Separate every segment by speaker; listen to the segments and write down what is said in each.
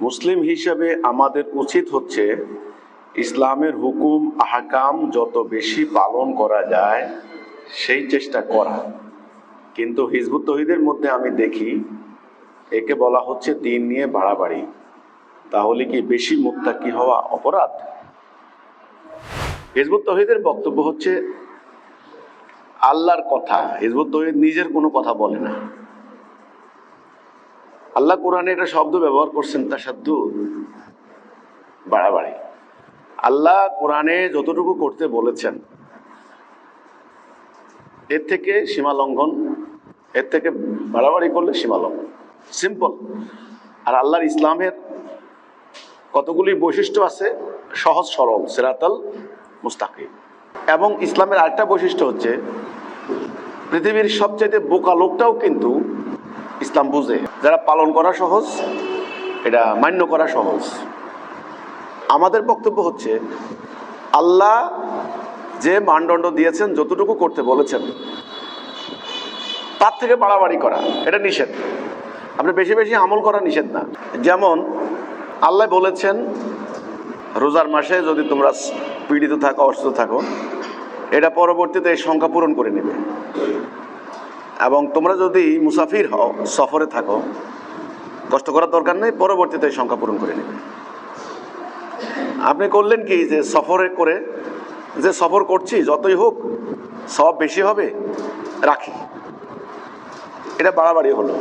Speaker 1: মুসলিম হিসেবে আমাদের উচিত হচ্ছে ইসলামের হুকুম, আহকাম যত বেশি পালন করা যায়, সেই চেষ্টা করা। কিন্তু হিজবুত তহিদের মধ্যে আমি দেখি, একে বলা হচ্ছে দিন নিয়ে বাড়াবাড়ি। তাহলে কি বেশি মুত্তাকি হওয়া অপরাধ? হিজবুত তহিদের বক্তব্য হচ্ছে, আল্লাহর কথা। হিজবুত তহিদ নিজের কোনো কথা বলে না। আল্লাহ কোরআনে এটা শব্দ ব্যবহার করছেন, তাসাদ্দু, বাড়াবাড়ি। আল্লাহ কোরআনে যতটুকু করতে বলেছেন, এর থেকে সীমা লঙ্ঘন, এর থেকে বাড়াবাড়ি করলে সীমা লঙ্ঘন। সিম্পল আর আল্লাহর ইসলামের কতগুলি বৈশিষ্ট্য আছে, সহজ সরল, সেরাতাল মুস্তাকিম। এবং ইসলামের আরেকটা বৈশিষ্ট্য হচ্ছে, পৃথিবীর সবচাইতে বোকা লোকটাও কিন্তু ইসলাম বুঝে। যারা পালন করা সহজ, এটা মান্য করা সহজ। আমাদের বক্তব্য হচ্ছে, আল্লাহ যে মানদণ্ড দিয়েছেন, যতটুকু করতে বলেছেন, তার থেকে বাড়াবাড়ি করা, এটা নিষেধ। আপনি বেশি বেশি আমল করা নিষেধ না। যেমন, আল্লাহ বলেছেন, রোজার মাসে যদি তোমরা পীড়িত থাকো, অসুস্থ থাকো, এটা পরবর্তীতে এই সংখ্যা পূরণ করে নেবে। এবং তোমরা যদি মুসাফির হও, সফরে থাকো, কষ্ট করার দরকার নেই, পরবর্তীতে এই সংখ্যা পূরণ করে নেবে। আপনি করলেন কি যে সফরে করে, যে সফর করছি, যতই হোক, সব বেশি হবে, রাখি। এটা বাড়াবাড়ি হলো।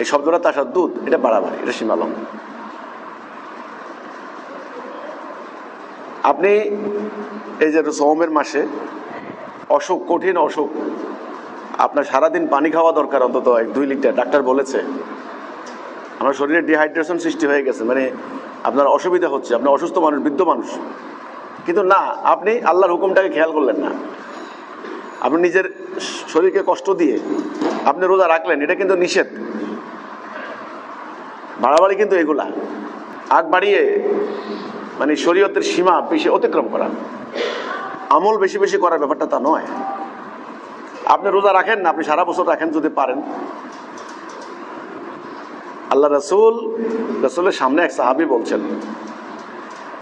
Speaker 1: এই শব্দটা তাসার দুধ এটা বাড়াবাড়ি, এটা সীমালঙ্ঘন আপনি এই যে সোমের মাসে, অসুখ, কঠিন অসুখ আপনার সারাদিন পানি খাওয়া দরকার অন্তত এক, দুই লিটার। ডাক্তার বলেছে। আমার শরীরে ডিহাইড্রেশন সৃষ্টি হয়ে গেছে। মানে আপনার অসুবিধা হচ্ছে। আপনার অসুস্থ মানুষ, বৃদ্ধ মানুষ। কিন্তু না, আপনি আল্লাহর হুকুমটাকে খেয়াল করলেন না। আপনি নিজের শরীরকে কষ্ট দিয়ে আপনি রোজা রাখলেন, এটা কিন্তু নিষেধ। বাড়াবাড়ি কিন্তু এগুলা। আগ বাড়িয়ে মানে শরীয়তের সীমা বেশি অতিক্রম করা। আমল বেশি বেশি করার ব্যাপারটা তা নয়। আপনি রোজা রাখেন না, আপনি সারা বছর রাখেন যদি পারেন। আল্লাহ রসুল, রসুলের সামনে এক সাহাবি বলছেন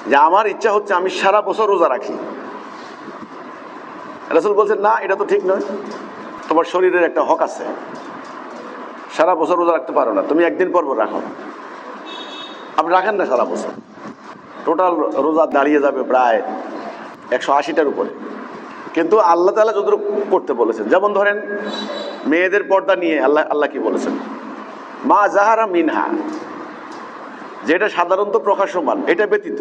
Speaker 1: যে, আমার ইচ্ছা হচ্ছে আমি সারা বছর রোজা রাখি। রসুল বলছেন, না, এটা তো ঠিক নয়। তোমার শরীরের একটা হক আছে। সারা বছর রোজা রাখতে পারো না। তুমি একদিন পর রাখো। আপনি রাখেন না সারা বছর। টোটাল রোজা দাঁড়িয়ে যাবে প্রায় একশো আশিটার উপরে। কিন্তু আল্লাহ তালা যতটুকু করতে বলেছেন। যেমন ধরেন, মেয়েদের পর্দা নিয়ে আল্লাহ আল্লাহ কি বলেছেন? মা জাহারা মিনহা, যেটা সাধারণত প্রকাশমান, এটা ব্যতীত।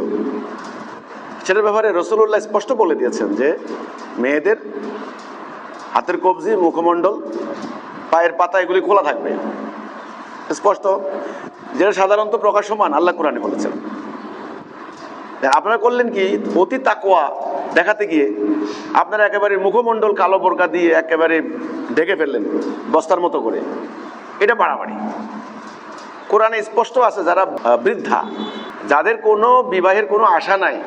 Speaker 1: সেটার ব্যাপারে রসুল্লাহ স্পষ্ট বলে দিয়েছেন যে, মেয়েদের হাতের কবজি, মুখমণ্ডল, পায়ের পাতা, এগুলি খোলা থাকবে। স্পষ্ট? যেটা সাধারণত প্রকাশমান, আল্লাহ কোরআনে বলেছেন। আপনারা করলেন কি? অতি তাকোয়া দেখাতে গিয়ে আপনারা একেবারে মুখমণ্ডল কালো বোরকা দিয়ে একেবারে ঢেকে ফেললেন, বস্তার মতো করে। এটা বাড়াবাড়ি। কোরআনে স্পষ্ট আছে যারা বৃদ্ধা, যাদের কোনো বিবাহের কোনো আশা নাই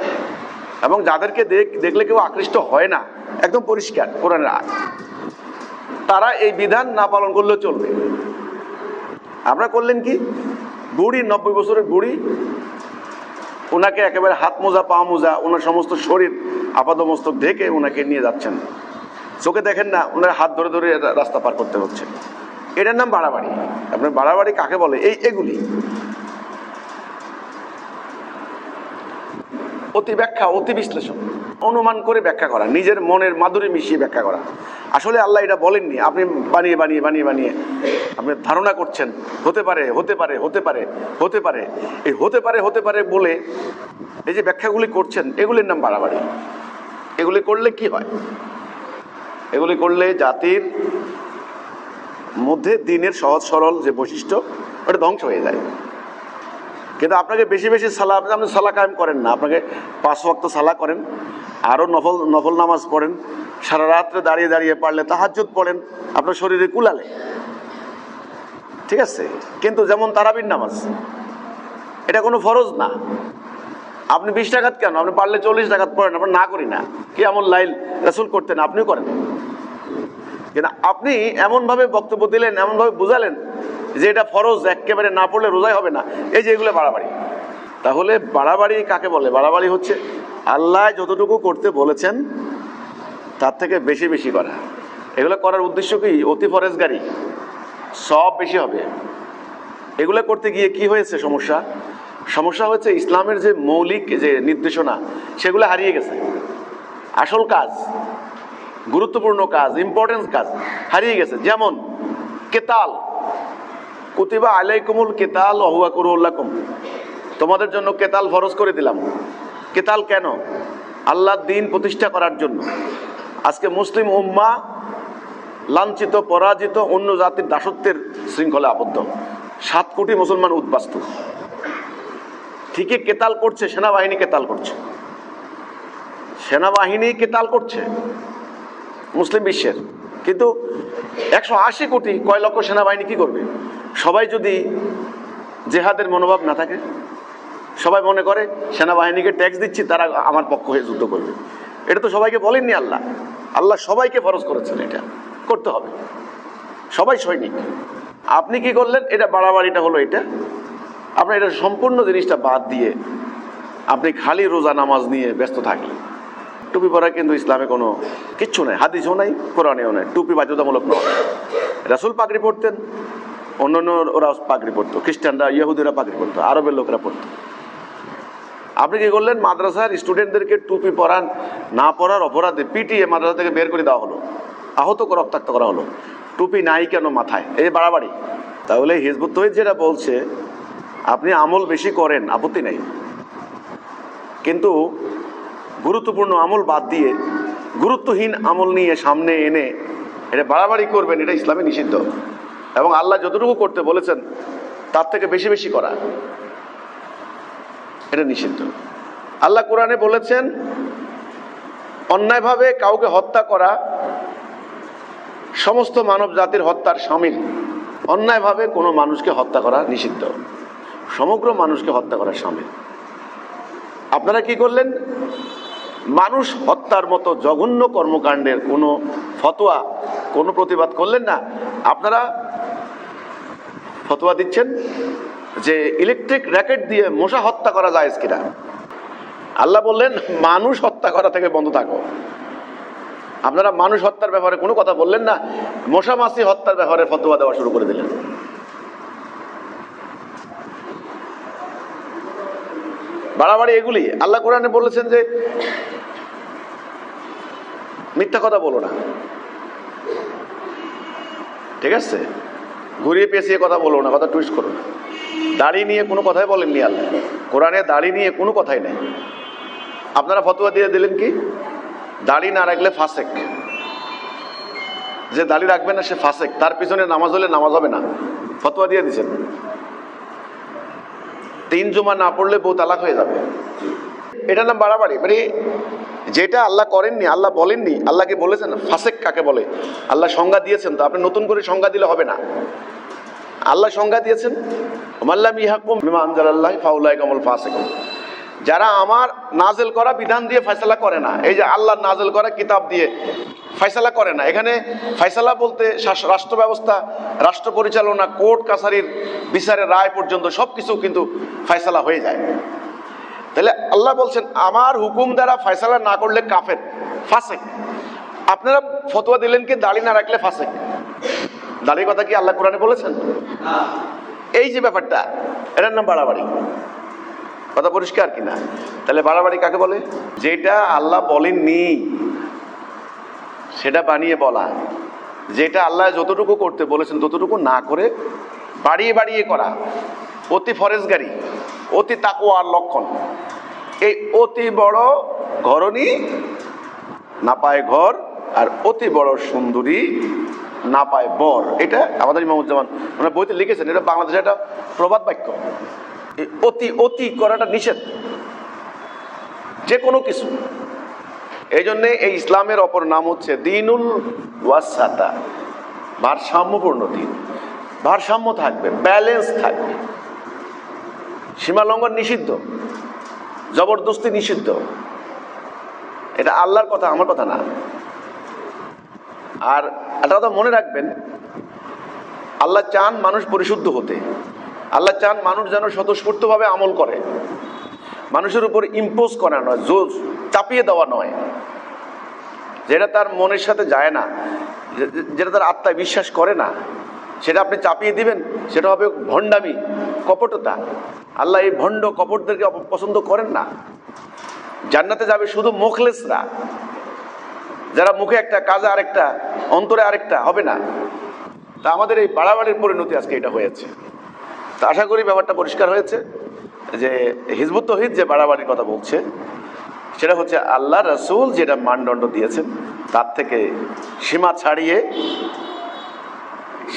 Speaker 1: এবং যাদেরকে দেখ- দেখলে কেউ আকৃষ্ট হয় না, একদম পরিষ্কার কোরআনের আয় তারা এই বিধান না পালন করলেও চলবে। আমরা করলেন কি? বুড়ি নব্বই বছরের বুড়ি ওনাকে একেবারে হাত মোজা, পা মোজা, ওনার সমস্ত শরীর আপাদমস্তক ঢেকে ওনাকে নিয়ে যাচ্ছেন। চোখে দেখেন না ওনার হাত ধরে ধরে রাস্তা পার করতে হচ্ছে। এটার নাম বাড়াবাড়ি। আপনার বাড়াবাড়ি কাকে বলে? এই এগুলি। অতি ব্যাখ্যা অতি বিশ্লেষণ অনুমান করে ব্যাখ্যা করা, নিজের মনের মাধুরী মিশিয়ে ব্যাখ্যা করা। আসলে আল্লাহ এটা বলেননি, আপনি বানিয়ে বানিয়ে বানিয়ে বানিয়ে। আপনি ধারণা করছেন, হতে পারে হতে পারে হতে পারে হতে পারে। এই হতে পারে হতে পারে বলে এই যে ব্যাখ্যাগুলি করছেন, এগুলির নাম বাড়াবাড়ি। এগুলি করলে কি হয়? এগুলি করলে জাতির মধ্যে দিনের সহজ সরল যে বৈশিষ্ট্য, ওটা ধ্বংস হয়ে যায়। কিন্তু আপনাকে বেশি বেশি সালা আপনি সালা কায়েম করেন না। আপনাকে পাঁচ ওয়াক্ত সালা করেন, আরও নফল নফল নামাজ পড়েন, সারা রাত্রে দাঁড়িয়ে দাঁড়িয়ে পারলে তাহাজ্জুদ পড়েন, আপনার শরীরে কুলালে। ঠিক আছে? কিন্তু যেমন তারাবির নামাজ, এটা কোনো ফরজ না। আপনি বিশ টাকাত কেন? আপনি পারলে চল্লিশ টাকাত পড়েন আপনি না করি না। কি এমন লাইল রাসুল করতেন, আপনিও করেন। কিন্তু আপনি এমনভাবে বক্তব্য দিলেন, এমনভাবে বুঝালেন যে এটা ফরজ একেবারে না পড়লে রোজাই হবে না। এই যে এগুলো বাড়াবাড়ি। তাহলে বাড়াবাড়ি কাকে বলে? বাড়াবাড়ি হচ্ছে আল্লাহ যতটুকু করতে বলেছেন, তার থেকে বেশি বেশি করা। এগুলো করার উদ্দেশ্য কি? অতি ফরেজগারি। সব বেশি হবে। এগুলো করতে গিয়ে কি হয়েছে সমস্যা? সমস্যা হচ্ছে ইসলামের যে মৌলিক যে নির্দেশনা, সেগুলো হারিয়ে গেছে। আসল কাজ, গুরুত্বপূর্ণ কাজ ইম্পর্টেন্স কাজ হারিয়ে গেছে। যেমন কেতাল। কুতিবা আলাইকুমুল কেতাল অহুয়া করুল্লাকুম তোমাদের জন্য কেতাল ফরজ করে দিলাম। কেতাল কেন? আল্লাহ দিন প্রতিষ্ঠা করার জন্য। আজকে মুসলিম উম্মা লাঞ্ছিত, পরাজিত, অন্য জাতির দাসত্বের শৃঙ্খলে আবদ্ধ। সাত কোটি মুসলমান উদ্বাস্তু। ঠিকই কেতাল করছে, সেনাবাহিনী কেতাল করছে। সেনাবাহিনী কেতাল করছে, মুসলিম বিশ্বের। কিন্তু একশো আশি কোটি কয় লক্ষ সেনাবাহিনী কি করবে? সবাই যদি জেহাদের মনোভাব না থাকে, সবাই মনে করে, সেনাবাহিনীকে ট্যাক্স দিচ্ছি, তারা আমার পক্ষ হয়ে যুদ্ধ করবে। এটা তো সবাইকে বলেননি আল্লাহ। আল্লাহ সবাইকে ফরজ করেছেন এটা। করতে হবে। সবাই সৈনিক। আপনি কি করলেন? এটা বাড়াবাড়িটা হলো এটা। আপনার এটা সম্পূর্ণ জিনিসটা বাদ দিয়ে আপনি খালি রোজা নামাজ নিয়ে ব্যস্ত থাকলেন। টুপি পরা কিন্তু ইসলামে কোনো কিচ্ছু নেই, হাদিসও নাই, কোরআনেও নেই, টুপি বাধ্যতামূলক নয়। রাসুল পাগড়ি পড়তেন অন্যান্য ওরা পাগড়ি পড়তো, খ্রিস্টানরা, ইহুদিরা পাগড়ি পড়তো, আরবের লোকরা পড়তো। আপনি কি করলেন? মাদ্রাসার স্টুডেন্টদেরকে টুপি পরান, না পরার অপরাধে পিটিয়ে মাদ্রাসা থেকে বের করে দেওয়া হলো। আহত রক্তাক্ত করা হলো। টুপি নাই কেন মাথায়? এই বাড়াবাড়ি। তাহলে হিজবুত তহিদ যেটা বলছে, আপনি আমল বেশি করেন, আপত্তি নেই। কিন্তু গুরুত্বপূর্ণ আমল বাদ দিয়ে গুরুত্বহীন আমল নিয়ে সামনে এনে এটা বাড়াবাড়ি করবেন, এটা ইসলামে নিষিদ্ধ। এবং আল্লাহ যতটুকু করতে বলেছেন, তার থেকে বেশি বেশি করা। এটা নিষিদ্ধ। আল্লাহ কোরআনে বলেছেন, অন্যায়ভাবে কাউকে হত্যা করা সমস্ত মানব জাতির হত্যার সামিল। অন্যায়ভাবে কোনো মানুষকে হত্যা করা নিষিদ্ধ। সমগ্র মানুষকে হত্যা করা সামিল। আপনারা কি করলেন? মানুষ হত্যার মতো জঘন্য কর্মকাণ্ডের কোনো ফতোয়া, কোনো প্রতিবাদ করলেন না। আপনারা ফতোয়া দিচ্ছেন যে ইলেকট্রিক র্যাকেট দিয়ে মশা হত্যা করা যায় কিনা? আল্লাহ বললেন, মানুষ হত্যা করা থেকে বন্ধ থাকো। আপনারা মানুষ হত্যার ব্যাপারে কোনো কথা বললেন না মশা মাছি হত্যার ব্যাপারে ফতোয়া দেওয়া শুরু করে দিলেন। বাড়াবাড়ি এগুলি। আল্লাহ কোরআনে বলেছেন যে, মিথ্যা কথা বলো না। ঠিক আছে? ঘুরিয়ে পেঁচিয়ে কথা বলো না, কথা টুইস্ট করো না। দাড়ি নিয়ে কোনো কথাই বলেননি আল্লাহ। কোরআনে দাড়ি নিয়ে কোনো কথাই নেই। আপনারা ফতোয়া দিয়ে দিলেন কি? দাড়ি না রাখলে ফাঁসেক। যে দাড়ি রাখবে না, সে ফাসেক। তার পিছনে নামাজ হলে নামাজ হবে না। ফতোয়া দিয়ে দিছেন তিন জমা না পড়লে বউ তালাক হয়ে যাবে। এটার নাম বাড়াবাড়ি। মানে যেটা আল্লাহ করেননি, আল্লাহ বলেননি, আল্লাহকে বলেছেন, ফাসেক কাকে বলে? আল্লাহ সংজ্ঞা দিয়েছেন তো, আপনি নতুন করে সংজ্ঞা দিলে হবে না। আল্লাহ সংজ্ঞা দিয়েছেন মাল্লাম ইহাকুম ফাউলাই কমল ফাসেকুম যারা আমার নাজেল করা বিধান দিয়ে ফয়সালা করে না, এই যে আল্লাহ নাজেল করা কিতাব দিয়ে ফয়সালা করে না, এখানে ফয়সালা বলতে রাষ্ট্র ব্যবস্থা, রাষ্ট্র পরিচালনা, কোর্ট, কাছারির বিচারের রায় পর্যন্ত সব কিছু কিন্তু ফয়সালা হয়ে যায়। তাহলে আল্লাহ বলছেন, আমার হুকুম দ্বারা ফয়সালা না করলে কাফের। ফাসেক। আপনারা ফতোয়া দিলেন কি, দাড়ি না রাখলে ফাসেক? দাড়ির কথা কি আল্লাহ কোরআনে বলেছেন? এই যে ব্যাপারটা, এটার নাম বাড়াবাড়ি। কথা পরিষ্কার কিনা? তাহলে বাড়াবাড়ি কাকে বলে? যেটা আল্লাহ বলেননি, সেটা বানিয়ে বলা। যেটা আল্লাহ যতটুকু করতে বলেছেন, ততটুকু না করে বাড়িয়ে বাড়িয়ে করা। অতি ফরেজগারি। অতি তাকুয়ার লক্ষণ। এই অতি বড় ঘরণী না পায় ঘর আর অতি বড় সুন্দরী না পায় বর। এটা আমাদের ইমামুজ্জামান ওনার বইতে লিখেছেন, এটা বাংলাদেশে একটা প্রবাদ বাক্য। অতি অতি করাটা নিষেধ। যে কোনো কিছু। এই জন্যে এই ইসলামের অপর নাম হচ্ছে দিনুল ওয়াসাতা ভারসাম্যপূর্ণ দিন। ভারসাম্য থাকবে, ব্যালেন্স থাকবে। সীমালঙ্ঘন নিষিদ্ধ, জবরদস্তি নিষিদ্ধ। এটা আল্লাহর কথা, আমার কথা না। আর একটা কথা মনে রাখবেন, আল্লাহ চান মানুষ পরিশুদ্ধ হতে। আল্লাহ চান মানুষ যেন স্বতঃস্ফূর্তভাবে আমল করে। মানুষের উপর ইম্পোজ করা নয় জোর চাপিয়ে দেওয়া নয়। যেটা তার মনের সাথে যায় না যেটা তার আত্মায় বিশ্বাস করে না। সেটা আপনি চাপিয়ে দিবেন, সেটা হবে ভণ্ডামি, কপটতা। আল্লাহ এই ভণ্ড কপটদেরকে পছন্দ করেন না। জান্নাতে যাবে শুধু মুখলেসরা। যারা মুখে একটা কাজে আরেকটা, অন্তরে আরেকটা হবে না। তা আমাদের এই বাড়াবাড়ির পরিণতি আজকে এটা হয়েছে। তা আশা করি ব্যাপারটা পরিষ্কার হয়েছে। যে হিজবুত তহিদ যে বাড়াবাড়ির কথা বলছে, সেটা হচ্ছে আল্লাহ রসুল যেটা মানদণ্ড দিয়েছেন, তার থেকে সীমা ছাড়িয়ে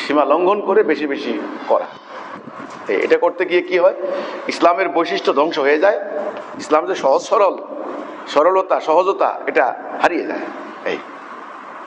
Speaker 1: সীমা লঙ্ঘন করে বেশি বেশি করা। এটা করতে গিয়ে কি হয়? ইসলামের বৈশিষ্ট্য ধ্বংস হয়ে যায়, ইসলাম যে সহজ সরল, সরলতা, সহজতা, এটা হারিয়ে যায়। এই।